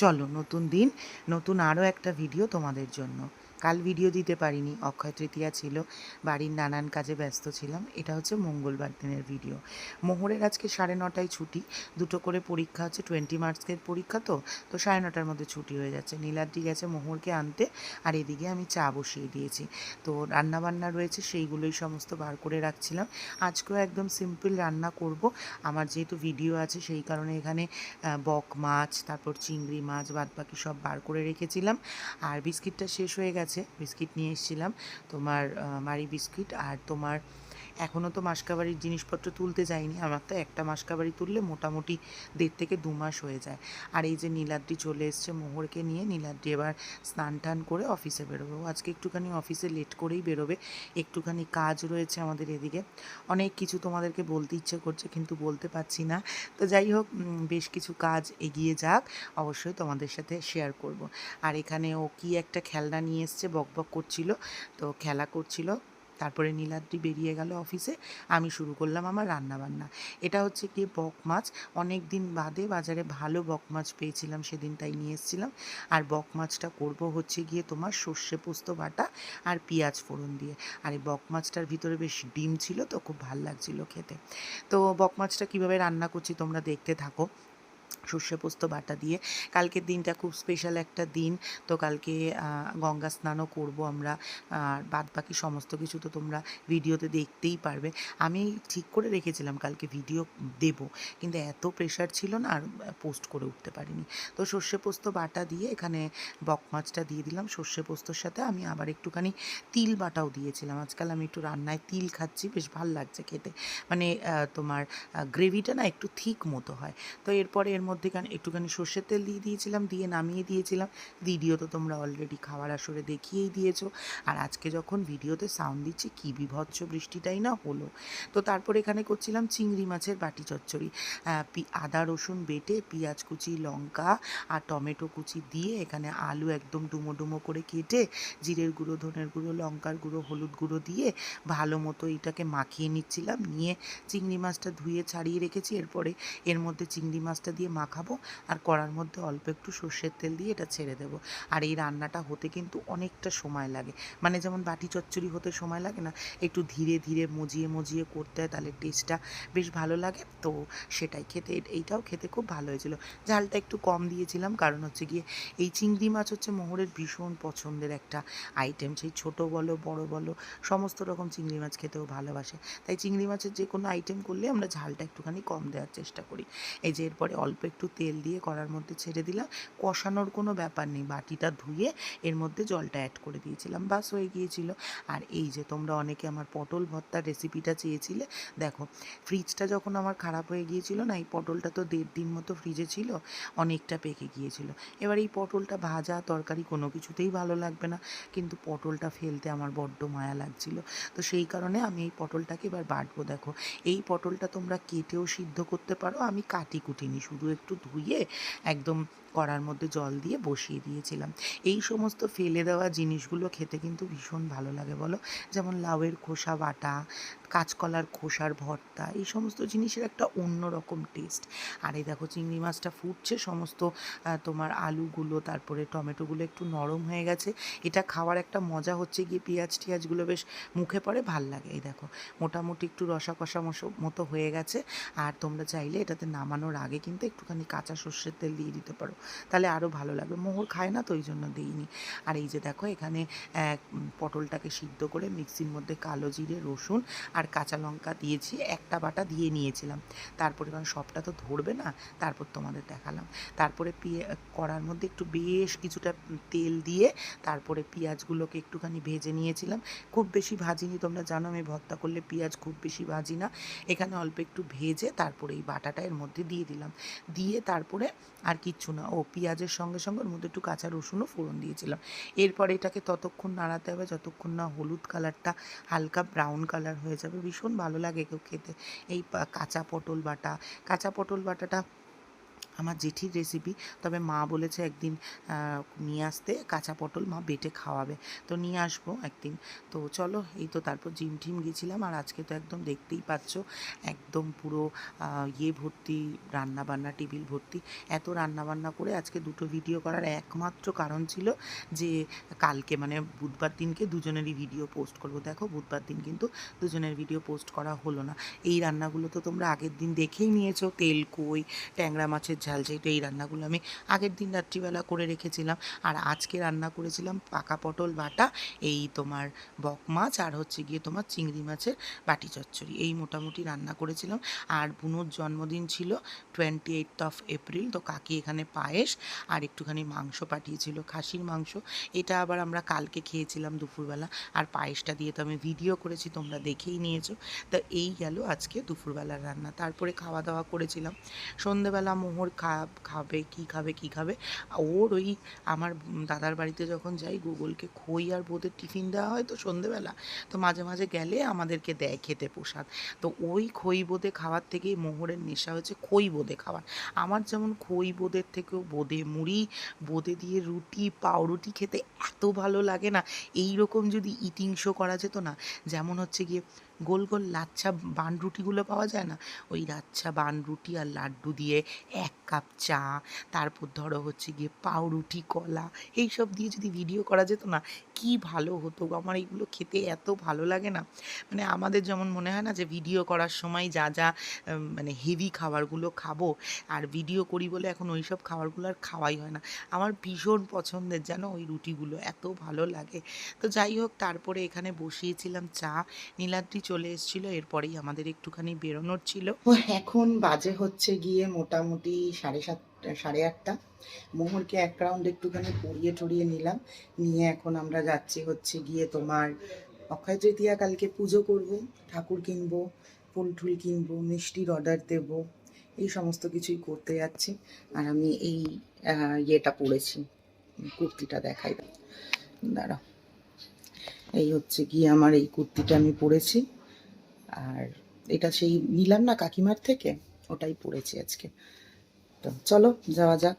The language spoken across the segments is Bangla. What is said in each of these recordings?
চলো নতুন দিন নতুন আরও একটা ভিডিও তোমাদের জন্য। কাল ভিডিও দিতে পারিনি, অক্ষয় তৃতীয়া ছিল, বাড়ির নানান কাজে ব্যস্ত ছিলাম, এটা হচ্ছে মঙ্গলবার দিনের ভিডিও মোহরের আজকে সাড়ে নটায় ছুটি, দুটো করে পরীক্ষা হচ্ছে টোয়েন্টি মার্কসের পরীক্ষা তো তো সাড়ে নটার মধ্যে ছুটি হয়ে যাচ্ছে। নীলাদ্রি গেছে মোহরকে আনতে, আর এদিকে আমি চা বসিয়ে দিয়েছি। তো রান্নাবান্না রয়েছে, সেইগুলোই সমস্ত বার করে রাখছিলাম। আজকেও একদম সিম্পল রান্না করব। আমার যেহেতু ভিডিও আছে, সেই কারণে এখানে বক মাছ, তারপর চিংড়ি মাছ বাদ বাকি সব বার করে রেখেছিলাম। আর বিস্কিটটা শেষ হয়ে গেছে। বিস্কিট নিয়ে এসেছিলাম তোমার মারি বিস্কিট আর তোমার এখনও তো মাসকাবাড়ির জিনিসপত্র তুলতে যাইনি। আমার তো একটা মাসকাবাড়ি তুললে মোটামুটি দেড় থেকে দু মাস হয়ে যায়। আর এই যে নীলাদ্রি চলে এসছে মোহরকে নিয়ে, নীলাদ্রি এবার স্নান টান করে অফিসে বেরোবে। আজকে একটুখানি অফিসে লেট করেই বেরোবে। একটুখানি কাজ রয়েছে আমাদের এদিকে। অনেক কিছু তোমাদেরকে বলতে ইচ্ছে করছে কিন্তু বলতে পারছি না। তো যাই হোক বেশ কিছু কাজ এগিয়ে যাক। অবশ্যই তোমাদের সাথে শেয়ার করব। আর এখানে ও কি একটা খেলনা নিয়ে এসছে, বকবক করছিল। তো খেলা করছিল। তারপরে নীলাদ্রি বেরিয়ে গেল অফিসে, আমি শুরু করলাম আমার রান্না বান্না এটা হচ্ছে কি বক মাছ। অনেক দিন বাদে বাজারে ভালো বক মাছ পেয়েছিলাম, সেদিন তাই নিয়ে এসেছিলাম। আর বক মাছটা করব হচ্ছে গিয়ে তোমার সর্ষে পোস্ত বাটা আর পেঁয়াজ ফোড়ন দিয়ে। আর এই বক মাছটার ভিতরে বেশ ডিম ছিল তো, খুব ভালো লাগছিল খেতে। তো বক মাছটা কীভাবে রান্না করছি তোমরা দেখতে থাকো। সর্ষে পোস্ত বাটা দিয়ে। কালকের দিনটা খুব স্পেশাল একটা দিন। তো কালকে গঙ্গা স্নানও করব আমরা। আর বাদ বাকি সমস্ত কিছু তো তোমরা ভিডিওতে দেখতেই পারবে। আমি ঠিক করে রেখেছিলাম কালকে ভিডিও দেব। কিন্তু এত প্রেশার ছিল না আর পোস্ট করে উঠতে পারিনি। তো সর্ষে পোস্ত বাটা দিয়ে এখানে বক মাছটা দিয়ে দিলাম। সর্ষে পোস্তর সাথে আমি আবার একটুখানি তিল বাটাও দিয়েছিলাম। আজকাল আমি একটু রান্নায় তিল খাচ্ছি, বেশ ভালো লাগছে খেতে। মানে তোমার গ্রেভিটা না একটু থিক মতো হয়। তো এরপরে এর মধ্যে কান একটুখানি সর্ষের তেল দিয়ে দিয়েছিলাম, দিয়ে নামিয়ে দিয়েছিলাম। ভিডিও তো তোমরা অলরেডি খাওয়ার আসরে দেখিয়েই দিয়েছ। আর আজকে যখন ভিডিওতে সাউন্ড দিচ্ছি, কী বিভৎস বৃষ্টিটাই না হলো। তো তারপর এখানে করছিলাম চিংড়ি মাছের বাটি চচ্চড়ি। আদা, রসুন বেটে, পেঁয়াজ কুচি, লঙ্কা আর টমেটো কুচি দিয়ে এখানে আলু একদম ডুমো ডুমো করে কেটে, জিরের গুঁড়ো, ধনের গুঁড়ো, লঙ্কার গুঁড়ো, হলুদ গুঁড়ো দিয়ে ভালো মতো এটাকে মাখিয়ে নিচ্ছিলাম। নিয়ে চিংড়ি মাছটা ধুয়ে ছাড়িয়ে রেখেছি। এরপরে এর মধ্যে চিংড়ি মাছটা দিয়ে মাখাবো আর কড়ার মধ্যে অল্প একটু সর্ষের তেল দিয়ে এটা ছেড়ে দেবো। আর এই রান্নাটা হতে কিন্তু অনেকটা সময় লাগে। মানে যেমন বাটি চচ্চড়ি হতে সময় লাগে না, একটু ধীরে ধীরে মজিয়ে মজিয়ে করতে হয়, তাহলে টেস্টটা বেশ ভালো লাগে। তো সেটাই খেতে, এইটাও খেতে খুব ভালো হয়েছিল। ঝালটা একটু কম দিয়েছিলাম, কারণ হচ্ছে গিয়ে এই চিংড়ি মাছ হচ্ছে মোহরের ভীষণ পছন্দের একটা আইটেম সেই ছোট বলো, বড় বলো, সমস্ত রকম চিংড়ি মাছ খেতেও ভালোবাসে। তাই চিংড়ি মাছের যে কোনো আইটেম করলে আমরা ঝালটা একটুখানি কম দেওয়ার চেষ্টা করি। এই যে এরপরে অল্প একটু তেল দিয়ে কড়ার মধ্যে ছেড়ে দিলাম। কষানোর কোনো ব্যাপার নেই। বাটিটা ধুয়ে এর মধ্যে জলটা অ্যাড করে দিয়েছিলাম। বাস হয়ে গিয়েছিল। আর এই যে তোমরা অনেকে আমার পটল ভর্তার রেসিপিটা চেয়েছিলে, দেখো ফ্রিজটা যখন আমার খারাপ হয়ে গিয়েছিল না, এই পটলটা তো দেড় দিন মতো ফ্রিজে ছিল, অনেকটা পেকে গিয়েছিল। এবার এই পটলটা ভাজা, তরকারি কোনো কিছুতেই ভালো লাগবে না। কিন্তু পটলটা ফেলতে আমার বড্ড মায়া লাগছিল। তো সেই কারণে আমি এই পটলটাকে এবার বাটবো। দেখো, এই পটলটা তোমরা কেটেও সিদ্ধ করতে পারো। আমি কাটি কুটিনি, শুধু একটু ধুয়ে একদম কড়ার মধ্যে জল দিয়ে বসিয়ে দিয়েছিলাম। এই সমস্ত ফেলে দেওয়া জিনিসগুলো খেতে কিন্তু ভীষণ ভালো লাগে বলো। যেমন লাউয়ের খোসা বাটা, কাঁচকলার খোসার ভর্তা, এই সমস্ত জিনিসের একটা অন্য রকম টেস্ট আর এই দেখো চিংড়ি মাছটা ফুটছে সমস্ত তোমার আলুগুলো, তারপরে টমেটোগুলো একটু নরম হয়ে গেছে। এটা খাওয়ার একটা মজা হচ্ছে গিয়ে পেঁয়াজ টিয়াজগুলো বেশ মুখে পড়ে, ভালো লাগে। এই দেখো মোটামুটি একটু রসা কষা মতো হয়ে গেছে। আর তোমরা চাইলে এটাতে নামানোর আগে কিন্তু একটুখানি কাঁচা সর্ষের তেল দিয়ে দিতে পারো। তাহলে আরও ভালো লাগবে। মোহর খায় না তো ওই জন্য দিইনি। আর এই যে দেখো এখানে পটলটাকে সিদ্ধ করে মিক্সির মধ্যে কালো জিরে, রসুন আর কাঁচা লঙ্কা দিয়েছি, একটা বাটা দিয়ে নিয়েছিলাম। তারপরে কারণ সবটা তো ধরবে না, তারপর তোমাদের দেখালাম। তারপরে পিয়ে কড়ার মধ্যে একটু বেশ কিছুটা তেল দিয়ে তারপরে পেঁয়াজগুলোকে একটুখানি ভেজে নিয়েছিলাম। খুব বেশি ভাজিনি, তোমরা জানো আমি ভর্তা করলে পেঁয়াজ খুব বেশি ভাজি না। এখানে অল্প একটু ভেজে তারপরে এই বাটাটা এর মধ্যে দিয়ে দিলাম। দিয়ে তারপরে আর কিচ্ছু না ও পেঁয়াজের সঙ্গে সঙ্গে ওর মধ্যে একটু কাঁচা রসুনও ফোড়ন দিয়েছিলাম। এরপরে এটাকে ততক্ষণ নাড়াতে হবে, যতক্ষণ না হলুদ কালারটা হালকা ব্রাউন কালার হয়ে যাবে। ভীষণ ভালো লাগে কেউ খেতে। এই কাঁচা পটল বাটা, কাঁচা পটল বাটাটা আমার জেঠির রেসিপি তবে মা বলেছে একদিন নিয়ে আসতে, কাঁচা পটল মা বেটে খাওয়াবে। তো নিয়ে আসব একদিন। তো চলো, এই তো তারপর জিম টিম গেছিলাম, আর আজকে তো একদম দেখতেই পাচ্ছ, একদম পুরো ইয়ে ভর্তি রান্না বান্না টেবিল ভর্তি। এত রান্না বান্না করে আজকে দুটো ভিডিও করার একমাত্র কারণ ছিল যে, কালকে মানে বুধবার দিনকে দুজনেরই ভিডিও পোস্ট করব। দেখো, বুধবার দিন কিন্তু দুজনের ভিডিও পোস্ট করা হলো না। এই রান্নাগুলো তো তোমরা আগের দিন দেখেই নিয়েছো, তেল, কই, ট্যাংরা মাছের ঝাল যেহেতু এই রান্নাগুলো আমি আগের দিন রাত্রিবেলা করে রেখেছিলাম। আর আজকে রান্না করেছিলাম পাকা পটল বাটা, এই তোমার বক মাছ আর হচ্ছে গিয়ে তোমার চিংড়ি মাছের বাটি চচ্চড়ি। এই মোটামুটি রান্না করেছিলাম। আর বুনোর জন্মদিন ছিল টোয়েন্টি এইট অফ এপ্রিল তো কাকি এখানে পায়েস আর একটুখানি মাংস পাঠিয়েছিল, খাসির মাংস। এটা আবার আমরা কালকে খেয়েছিলাম দুপুরবেলা। আর পায়েসটা দিয়ে তো আমি ভিডিও করেছি, তোমরা দেখেই নিয়েছো। তা এই গেল আজকে দুপুরবেলার রান্না। তারপরে খাওয়া দাওয়া করেছিলাম। সন্ধেবেলা মোহর খাবে কি খাবে কি খাবে। ওর ওই আমার দাদার বাড়িতে যখন যাই, গুগলকে খই আর বোঁদের টিফিন দেওয়া হয় তো সন্ধেবেলা, তো মাঝে মাঝে গেলে আমাদেরকে দেয় খেতে প্রসাদ। তো ওই খই বোঁদে খাওয়ার থেকেই মোহরের নেশা হয়েছে খই বোঁদে খাওয়ার। আমার যেমন খই বোঁদের থেকেও বোঁদে মুড়ি, বোঁদে দিয়ে রুটি, পাউরুটি খেতে এত ভালো লাগে না। এই রকম যদি ইটিং শো করা যেত না, যেমন হচ্ছে গিয়ে গোল গোল লাচ্ছা বান রুটিগুলো পাওয়া যায় না? ওই লাচ্ছা বান রুটি আর লাড্ডু দিয়ে এক কাপ চা, তারপর ধরো হচ্ছে গিয়ে পাউরুটি, কলা, এইসব দিয়ে যদি ভিডিও করা যেত না, কি ভালো হতো। আমার এইগুলো খেতে এত ভালো লাগে না। মানে আমাদের যেমন মনে হয় না যে ভিডিও করার সময় যা যা মানে হেভি খাবারগুলো খাব, আর ভিডিও করি বলে এখন ওই সব খাবারগুলো আর খাওয়াই হয় না। আমার ভীষণ পছন্দের জানো ওই রুটিগুলো, এত ভালো লাগে। তো যাই হোক, তারপরে এখানে বসিয়েছিলাম চা। নীলাদ্রি চলে এসেছিল, এরপরেই আমাদের একটুখানি বেরোনোর ছিল। এখন বাজে হচ্ছে গিয়ে মোটামুটি সাড়ে সাতটা, সাড়ে আটটা। মোহরকে এক রাউন্ড একটুখানি পরিয়ে টরিয়ে নিলাম। নিয়ে এখন আমরা যাচ্ছি হচ্ছে গিয়ে তোমার অক্ষয় তৃতীয়া কালকে পুজো করব, ঠাকুর কিনবো, ফুল টুল কিনবো, মিষ্টির অর্ডার দেব, এই সমস্ত কিছুই করতে যাচ্ছি। আর আমি এই ইয়েটা পরেছি কুর্তিটা দেখাই। দাঁড়াও। এই হচ্ছে গিয়ে আমার এই কুর্তিটা আমি পরেছি আর এটা সেই নিলাম না কাকিমার থেকে? ওটাই পরেছি আজকে। তো চলো যাওয়া যাক।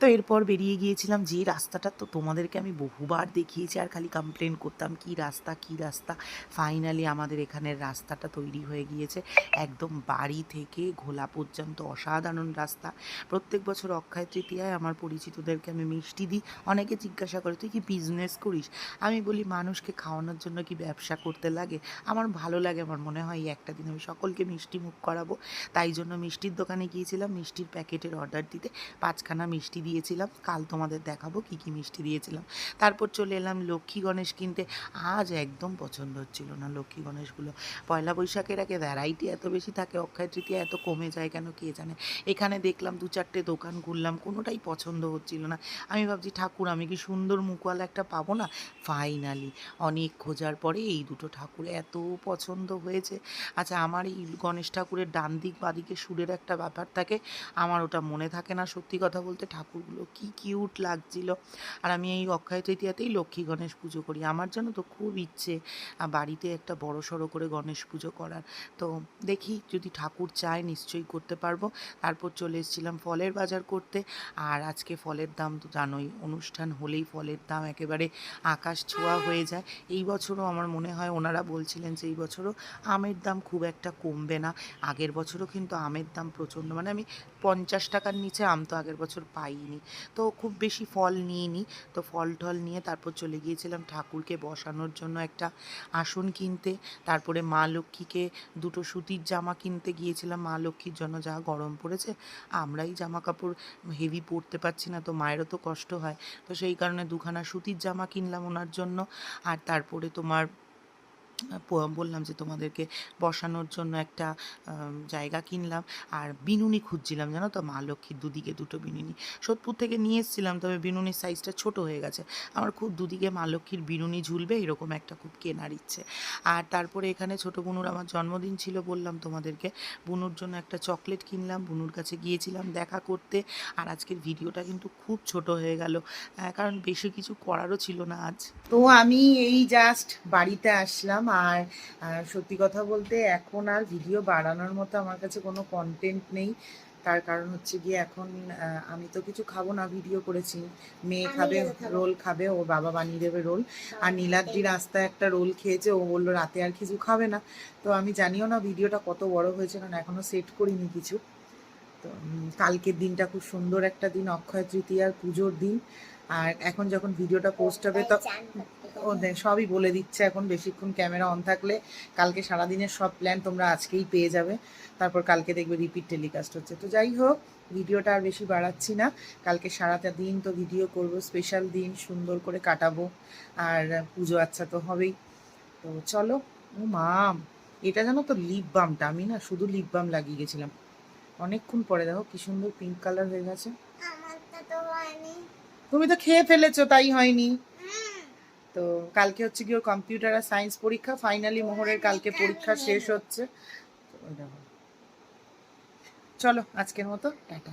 তো এরপর বেরিয়ে গিয়েছিলাম যে রাস্তাটা তো তোমাদেরকে আমি বহুবার দেখিয়েছি আর খালি কমপ্লেন করতাম, কি রাস্তা কি রাস্তা? ফাইনালি আমাদের এখানের রাস্তাটা তৈরি হয়ে গিয়েছে। একদম বাড়ি থেকে ঘোলা পর্যন্ত অসাধারণ রাস্তা। প্রত্যেক বছর অক্ষয় তৃতীয়ায় আমার পরিচিতদেরকে আমি মিষ্টি দিই। অনেকে জিজ্ঞাসা করে, তুই কি বিজনেস করিস? আমি বলি, মানুষকে খাওয়ানোর জন্য কি ব্যবসা করতে লাগে? আমার ভালো লাগে, আমার মনে হয় একটা দিন আমি সকলকে মিষ্টি মুখ করাবো। তাই জন্য মিষ্টির দোকানে গিয়েছিলাম, মিষ্টির প্যাকেটের অর্ডার দিতে। পাঁচখানা মিষ্টি দিয়েছিলাম। কাল তোমাদের দেখাবো কী কী মিষ্টি দিয়েছিলাম। তারপর চলে এলাম লক্ষ্মী গণেশ কিনতে। আজ একদম পছন্দ হচ্ছিল না লক্ষ্মী গণেশগুলো। পয়লা বৈশাখের আগে ভ্যারাইটি এত বেশি থাকে, অক্ষয় তৃতীয়া এত কমে যায় কেন কে জানে? এখানে দেখলাম দু চারটে দোকান ঘুরলাম, কোনোটাই পছন্দ হচ্ছিল না। আমি ভাবছি, ঠাকুর, আমি কি সুন্দর মুখওয়ালা একটা পাবো না? ফাইনালি অনেক খোঁজার পরে এই দুটো ঠাকুর এত পছন্দ হয়েছে। আচ্ছা আমার এই গণেশ ঠাকুরের ডান দিক বাদিকে সুরের একটা ব্যাপার থাকে। আমার ওটা মনে থাকে না সত্যি কথা বলতে। ঠাকুরগুলো কি কিউট লাগছিল। আর আমি এই অক্ষয় তৃতীয়াতেই লক্ষ্মী গণেশ পুজো করি। আমার জন্য তো খুব ইচ্ছে বাড়িতে একটা বড় সড়ো করে গণেশ পুজো করার। তো দেখি যদি ঠাকুর চায় নিশ্চয়ই করতে পারব। তারপর চলে এসেছিলাম ফলের বাজার করতে। আর আজকে ফলের দাম তো জানোই, অনুষ্ঠান হলেই ফলের দাম একেবারে আকাশ ছোঁয়া হয়ে যায়। এই বছরও আমার মনে হয় ওনারা বলছিলেন যে এই বছরও আমের দাম খুব একটা কমবে না। আগের বছরও কিন্তু আমের দাম প্রচণ্ড মানে আমি পঞ্চাশ টাকার নিচে আম তো আগের বছর পাইনি। তো খুব বেশি ফল নিইনি। তো ফল টল নিয়ে তারপর চলে গিয়েছিলাম ঠাকুরকে বসানোর জন্য একটা আসন কিনতে। তারপরে মা লক্ষ্মীকে দুটো সুতির জামা কিনতে গিয়েছিলাম। মা লক্ষ্মীর জন্য যা গরম পড়েছে, আমরাই জামা কাপড় হেভি পরতে পারছি না, তো মায়েরও তো কষ্ট হয়। তো সেই কারণে দুখানা সুতির জামা কিনলাম ওনার জন্য। আর তারপরে তোমার বললাম যে তোমাদেরকে বসানোর জন্য একটা জায়গা কিনলাম। আর বিনুনি খুঁজছিলাম, জানো তো? মা, লক্ষ্মীর দুদিকে দুটো বিনুনি। সোদপুর থেকে নিয়ে এসেছিলাম, তবে বিনুনির সাইজটা ছোট হয়ে গেছে। আমার খুব দুদিকে মা, লক্ষ্মীর বিনুনি ঝুলবে, এরকম একটা খুব কেনার ইচ্ছে। আর তারপরে এখানে ছোট বুনুর আমার জন্মদিন ছিল বললাম তোমাদেরকে। বুনুর জন্য একটা চকলেট কিনলাম, বুনুর কাছে গিয়েছিলাম দেখা করতে। আর আজকের ভিডিওটা কিন্তু খুব ছোট হয়ে গেল। কারণ বেশি কিছু করারও ছিল না আজ। তো আমি এই জাস্ট বাড়িতে আসলাম। আর সত্যি কথা বলতে এখন আর ভিডিও বাড়ানোর মতো আমার কাছে কোনো কন্টেন্ট নেই। তার কারণ হচ্ছে গিয়ে এখন আমি তো কিছু খাব না ভিডিও করেছি। মেয়ে খাবে রোল খাবে ওর বাবা বানিয়ে দেবে রোল। আর নীলাদ্রি রাস্তায় একটা রোল খেয়েছে ও বলল রাতে আর কিছু খাবে না। তো আমি জানিও না ভিডিওটা কত বড় হয়েছে কারণ এখনও সেট করিনি কিছু। তো কালকের দিনটা খুব সুন্দর একটা দিন অক্ষয় তৃতীয়ার পুজোর দিন। আর এখন যখন ভিডিওটা পোস্ট হবে তো চান করতে ও সবই বলে দিচ্ছে এখন বেশিক্ষণ ক্যামেরা অন থাকলে। কালকে সারাদিনের সব প্ল্যান তোমরা আজকেই পেয়ে যাবে। তারপর কালকে দেখবে রিপিট টেলিকাস্ট হচ্ছে। তো যাই হোক ভিডিওটা আর বেশি বাড়াচ্ছি না। কালকে সারাটা দিন তো ভিডিও করব স্পেশাল দিন সুন্দর করে কাটাবো। আর পুজো আচ্ছা তো হবেই। তো চলো ও মাম এটা জানো তো লিপ বামটা আমি না শুধু লিপ বাম লাগিয়ে গেছিলাম। অনেকক্ষণ পরে দেখো কি সুন্দর পিঙ্ক কালার হয়ে গেছে। তুমি তো খেয়ে ফেলেছো তাই হয়নি। তো কালকে হচ্ছে কি ওর কম্পিউটার আর সায়েন্স পরীক্ষা ফাইনালি মোহরের কালকে পরীক্ষা শেষ হচ্ছে। চলো আজকের মতো, টাটা